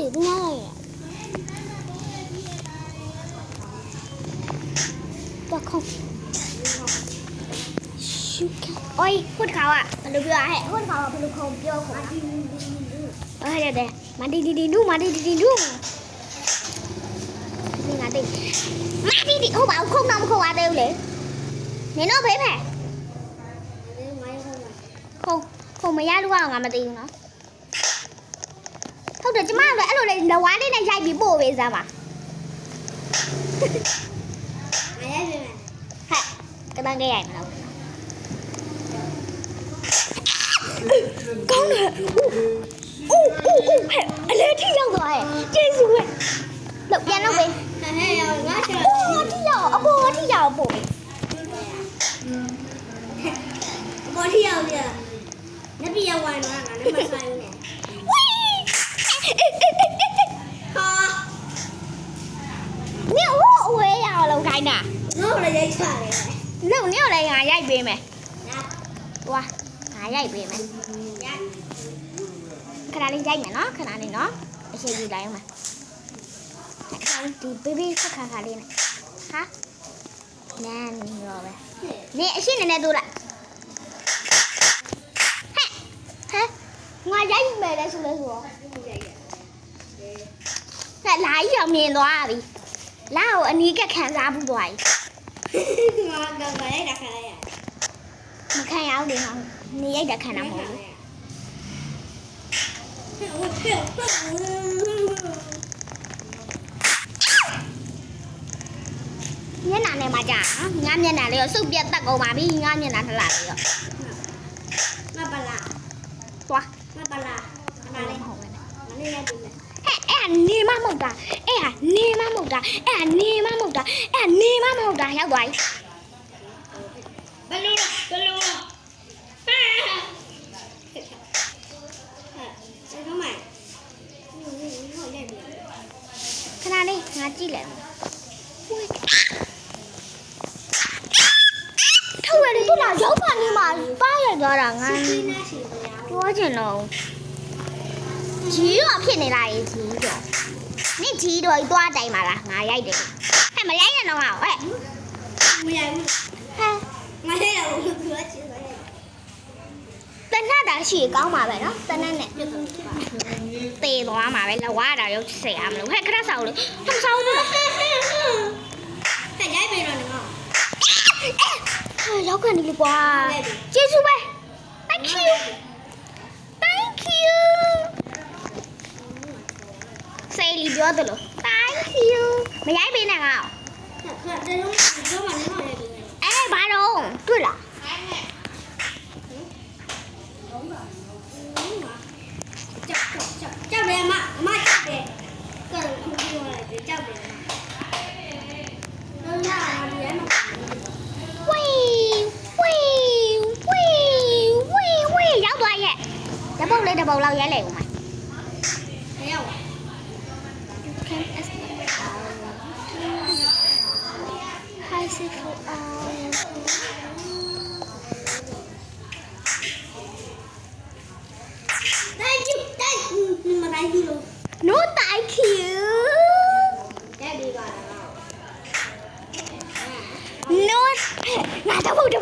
ดื่มง่ายอะก็คงชุกโอ้ยพูดเขาอะมันเบื่อให้พูดเขาอะพลุคมโยของเอ้ยเดี๋ยวเดี๋ยวมาดีดีดีดูมาดีดีดีดูนี่นะดิมาดีดีเขาบอกคงน้องเขาว่าเดิมเลยเนี่ยน้องเพ่แผ่คงคงไม่ยากด้วยเองานมาดีนาะ ဟုတ်တယ်ကျမကလည်းအဲ့လိုလေလဝါးလေးနဲ့ရိုက်ပြီးပို့ပေးစမ်းပါဟဲ့ကတန်းကြရိုက်မလားကောင်းတယ်အိုးအိုးအိုးဟဲ့အလဲထိရောက်သွားရဲ့ကျေးဇူးပဲလောက်ပြန်တော့ပေး အိုးထိရောက်အပေါ်ထိရောက်ပို့ပေး ဘောထီရောက်ပြလက်ပြရောက်ဝင်လာငါလည်းမဆိုင် လည်းရိုက်ချတယ်လုံနင်လည်းငါရိုက်ပေးမယ်ညာဝါငါရိုက်ပေးမယ်ညာခဏလေးရိုက်မယ်နော်ခဏလေးနော်အရှိကြီးတိုင်းမှာခဏဒီဘေဘီခခခလေးနဲ့ဟာနန်ရောပဲနင်အရှိနေနေတို့လားဟဲ့ဟဲ့ငါရိုက်မယ်လဲဆိုလဲဆိုတော့ရိုက်ရဟဲ့လာကြီးအောင်မြင်သွားပြီလာကိုအနီးကခံစားဘူးသွားပြီ ငါကကရိုက်တာခါလိုက်ရမခံရဘူးလေဟောနေရိုက်တာခံတာမဟုတ်ဘူးဟိုဖေဖေမျက်နှာနဲ့မှကြာငါမျက်နှာလေးကိုစုပ်ပြတ်တက်ကုန်ပါပြီငါမျက်နှာထလာလေးရောမပလာသွားမပလာမလေးဟုတ်မယ်မလေးနဲ့တူတယ်ဟဲ့အဲ့ကနေမမဟုတ်တာအဲ့ ဟာနေမမဟုတ်တာအဲ့ဟာနေမမဟုတ်တာအဲ့ဟာနေမမဟုတ်တာရောက်သွားပြီဘလူးဘလူးဟာဟာအဲ့တော့မိုင်ဟိုရိုက်ပြီခဏလေးငါကြည့်လိုက်ထောက်ရည်တို့လာရောက်ပါနေမှာပါရသွားတာငါစီနာစီပြာပြောချင်တော့ကြီးရောဖြစ်နေလားကြီးတော့ နင်ကြီးတော့သွားတိုင်ပါလားငါရိုက်တယ်ဟဲ့မရိုက်ရတော့ငါဟဲ့မရိုက်ဘူးဟဲ့ငါရိုက်ရဘူးပြောချင်တယ်တနတ်တာရှိကောင်းပါပဲနော်တနတ်နဲ့တေသွားမှာပဲလဝါတာရုပ်ဆရာမလို့ဟဲ့ခရဆောက်လို့ဟမ်ဆောက်လို့ဟဲ့ရိုက်ပြီတော့ငါအဲရောက်ကန်ဒီလေကွာကျေး వదులు thank you mày giấy pin này vào ê bà đồ tôi là cho về mà mà cho về cần không đi ngoài để cho về mà đơn là gì em Giáo bông lên đầu bầu lâu giải liệu mà.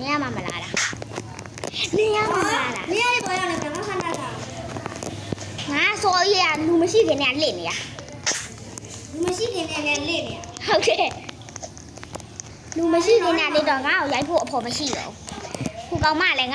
နေရမှာမလားလားနေရမှာမလားလားငါစော်ရရလူမရှိခင်နဲ့လင့်နေရဟုတ်တယ်လူမရှိခင်နဲ့လင့်တော့ငါ့ကိုရိုက်ဖို့အဖို့မရှိတော့ဘူးခုကောင်မလည်းငါ